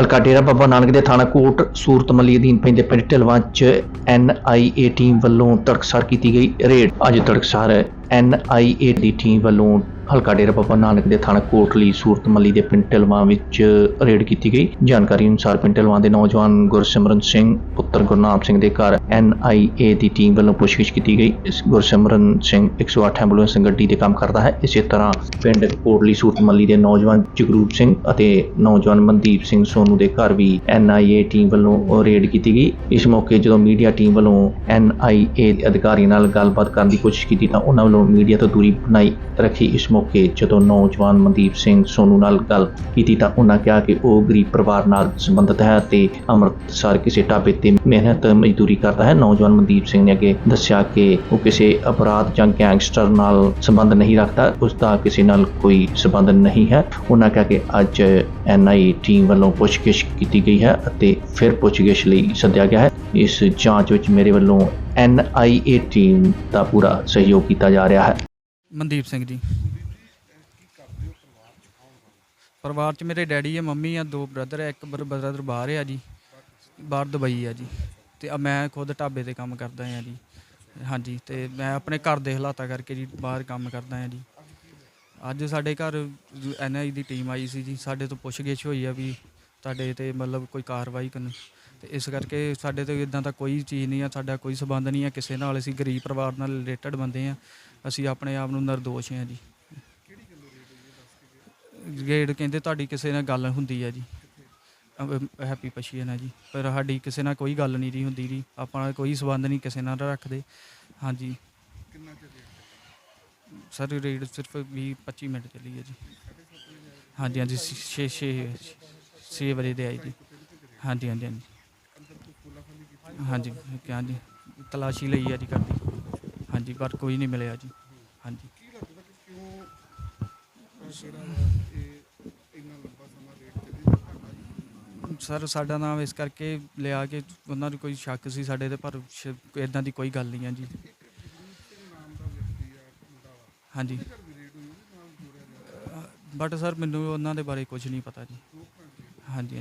ਹਲਕਾ ਡੇਰਾ ਬਾਬਾ ਨਾਨਕ ਦੇ ਥਾਣਾ ਕੋਟ, ਸੂਰਤ ਮੱਲੀ ਅਧੀਨ ਪੈਂਦੇ ਪਿੰਡ ਢਲਵਾਂ 'ਚ ਐਨਆਈਏ ਟੀਮ ਵੱਲੋਂ ਤੜਕਸਾਰ ਕੀਤੀ ਗਈ ਰੇਡ। ਅੱਜ ਤੜਕਸਾਰ ਐਨਆਈਏ ਦੀ ਟੀਮ ਵੱਲੋਂ ਹਲਕਾ ਡੇਰਾ ਬਾਬਾ ਨਾਨਕ ਦੇ ਥਾਣਾ ਕੋਟਲੀ ਸੂਰਤ ਮੱਲੀ ਦੇ ਪਿੰਡ ਢਲਵਾਂ ਵਿੱਚ ਰੇਡ ਕੀਤੀ ਗਈ। ਜਾਣਕਾਰੀ ਅਨੁਸਾਰ ਪਿੰਡ ਢਲਵਾਂ ਦੇ ਨੌਜਵਾਨ ਗੁਰਸਿਮਰਨ ਸਿੰਘ, ਪੁੱਤਰ ਗੁਰਨਾਮ ਸਿੰਘ ਦੇ ਘਰ ਐਨਆਈਏ ਦੀ ਟੀਮ ਵੱਲੋਂ ਪੁੱਛਗਿੱਛ ਕੀਤੀ ਗਈ। ਇਸ ਗੁਰਸਿਮਰਨ ਸਿੰਘ 108 ਐਂਬੂਲੈਂਸ ਗੱਡੀ ਤੇ ਕੰਮ ਕਰਦਾ ਹੈ। ਇਸੇ ਤਰ੍ਹਾਂ ਪਿੰਡ ਕੋਟਲੀ ਸੂਰਤ ਮੱਲੀ ਦੇ ਨੌਜਵਾਨ ਜਗਰੂਪ ਸਿੰਘ ਅਤੇ ਨੌਜਵਾਨ ਮਨਦੀਪ ਸਿੰਘ ਸੋਨੂ ਦੇ ਘਰ ਵੀ ਐਨਆਈਏ ਟੀਮ ਵੱਲੋਂ ਰੇਡ ਕੀਤੀ ਗਈ। ਇਸ ਮੌਕੇ ਜਦੋਂ ਮੀਡੀਆ ਟੀਮ ਵੱਲੋਂ ਐਨਆਈਏ ਦੇ ਅਧਿਕਾਰੀਆਂ ਨਾਲ ਗੱਲਬਾਤ ਕਰਨ ਦੀ ਕੋਸ਼ਿਸ਼ ਕੀਤੀ ਤਾਂ ਉਹਨਾਂ ਵੱਲੋਂ ਮੀਡੀਆ ਤੋਂ ਦੂਰੀ ਬਣਾਈ ਰੱਖੀ। ਇਸ ਮੌਕੇ ਜਦੋਂ ਨੌਜਵਾਨ ਮਨਦੀਪ ਸਿੰਘ ਸੋਨੂ ਨਾਲ ਗੱਲ ਕੀਤੀ ਤਾਂ ਉਹਨਾਂ ਕਿਹਾ ਕਿ ਉਹ ਗਰੀਬ ਪਰਿਵਾਰ ਨਾਲ ਸੰਬੰਧਿਤ ਹੈ ਤੇ ਅੰਮ੍ਰਿਤਸਰ ਕਿਸੇ ਢਾਬੇ ਤੇ ਮਿਹਨਤ ਮਜ਼ਦੂਰੀ ਕਰਦਾ ਹੈ। ਨੌਜਵਾਨ ਮਨਦੀਪ ਸਿੰਘ ਨੇ ਅੱਗੇ ਦੱਸਿਆ ਕਿ ਉਹ ਕਿਸੇ ਅਪਰਾਧ ਜਾਂ ਗੈਂਗਸਟਰ ਨਾਲ ਸੰਬੰਧ ਨਹੀਂ ਰੱਖਦਾ, ਉਸ ਦਾ ਕਿਸੇ ਨਾਲ ਕੋਈ ਸੰਬੰਧ ਨਹੀਂ ਹੈ। ਉਹਨਾਂ ਕਿਹਾ ਕਿ ਅੱਜ ਐਨਆਈ ਟੀਮ ਵੱਲੋਂ ਪੁੱਛਗਿੱਛ ਕੀਤੀ ਗਈ ਹੈ ਅਤੇ ਫਿਰ ਪੁੱਛਗਿੱਛ ਲਈ ਸੱਦਿਆ ਗਿਆ ਹੈ। ਇਸ ਜਾਂਚ ਵਿੱਚ ਮੇਰੇ ਵੱਲੋਂ ਐਨਆਈਏ ਟੀਮ ਦਾ ਪੂਰਾ ਸਹਿਯੋਗ ਕੀਤਾ ਜਾ ਰਿਹਾ ਹੈ। ਮਨਦੀਪ ਸਿੰਘ ਜੀ। ਪਰਿਵਾਰ ਚ ਮੇਰੇ ਡੈਡੀ ਆ, ਮੰਮੀ ਆ, ਦੋ ਬ੍ਰਦਰ ਆ, ਇੱਕ ਬ੍ਰਦਰ ਬਾਹਰ ਆ ਜੀ, ਬਾਹਰ ਦੁਬਈ ਆ ਜੀ। ਤੇ ਆ ਮੈਂ ਖੁਦ ਢਾਬੇ ਤੇ ਕੰਮ ਕਰਦਾ ਆ ਜੀ। ਹਾਂਜੀ, ਤੇ ਮੈਂ ਆਪਣੇ ਘਰ ਦੇ ਹਾਲਾਤਾਂ ਕਰਕੇ ਜੀ ਬਾਹਰ ਕੰਮ ਕਰਦਾ ਆ ਜੀ। ਅੱਜ ਸਾਡੇ ਘਰ ਐਨਆਈ ਦੀ ਟੀਮ ਆਈ ਸੀ ਜੀ, ਸਾਡੇ ਤੋਂ ਪੁੱਛਗਿੱਛ ਹੋਈ ਆ ਵੀ ਤੁਹਾਡੇ ਤੇ ਮਤਲਬ ਕੋਈ ਕਾਰਵਾਈ ਕਰਨ। ਤੇ ਇਸ ਕਰਕੇ ਸਾਡੇ ਤੋਂ ਇਦਾਂ ਦਾ ਕੋਈ ਚੀਜ਼ ਨਹੀਂ ਆ, ਸਾਡਾ ਕੋਈ ਸਬੰਧ ਨਹੀਂ ਆ, ਕਿਸੇ ਨਾਲ ਅਸੀਂ ਗਰੀਬ ਪਰਿਵਾਰ ਨਾਲ ਰਿਲੇਟਡ ਬੰਦੇ ਆ। ਅਸੀਂ ਆਪਣੇ ਆਪ ਨੂੰ ਨਿਰਦੋਸ਼ ਆ ਜੀ। ਗੇੜ ਕਹਿੰਦੇ ਤੁਹਾਡੀ ਕਿਸੇ ਨਾਲ ਗੱਲ ਹੁੰਦੀ ਹੈ ਜੀ। ਹੈਪੀ ਪਸ਼ੀਨ ਹੈ ਜੀ। ਪਰ ਸਾਡੀ ਕਿਸੇ ਨਾਲ ਕੋਈ ਗੱਲ ਨਹੀਂ ਜੀ ਹੁੰਦੀ ਜੀ। ਆਪਾਂ ਕੋਈ ਸਬੰਧ ਨਹੀਂ ਕਿਸੇ ਨਾਲ ਰੱਖਦੇ। ਹਾਂਜੀ। ਸਰ ਰੇਡ ਸਿਰਫ 20 25 ਮਿੰਟ ਚੱਲੀ ਹੈ ਜੀ। ਹਾਂਜੀ ਹਾਂਜੀ। 6 6 6 ਵਜੇ ਦੇ ਆਈ ਜੀ। ਹਾਂਜੀ ਹਾਂਜੀ ਹਾਂਜੀ। ਹਾਂਜੀ ਕਿਹਾ ਜੀ ਤਲਾਸ਼ੀ ਲਈ ਹੈ ਜੀ ਕਰਦੀ ਹਾਂਜੀ ਪਰ ਕੋਈ ਨਹੀਂ ਮਿਲਿਆ ਜੀ। ਹਾਂਜੀ। ਸਰ, ਸਾਡਾ ਨਾਮ ਇਸ ਕਰਕੇ ਲਿਆ ਕਿ ਉਹਨਾਂ ਨੂੰ ਕੋਈ ਸ਼ੱਕ ਸੀ ਸਾਡੇ ਤੇ, ਪਰ ਇਦਾਂ ਦੀ ਕੋਈ ਗੱਲ ਨਹੀਂ ਹੈ ਜੀ। ਹਾਂਜੀ। ਬਟ ਸਰ, ਮੈਨੂੰ ਉਹਨਾਂ ਦੇ ਬਾਰੇ ਕੁਝ ਨਹੀਂ ਪਤਾ ਜੀ। ਹਾਂਜੀ।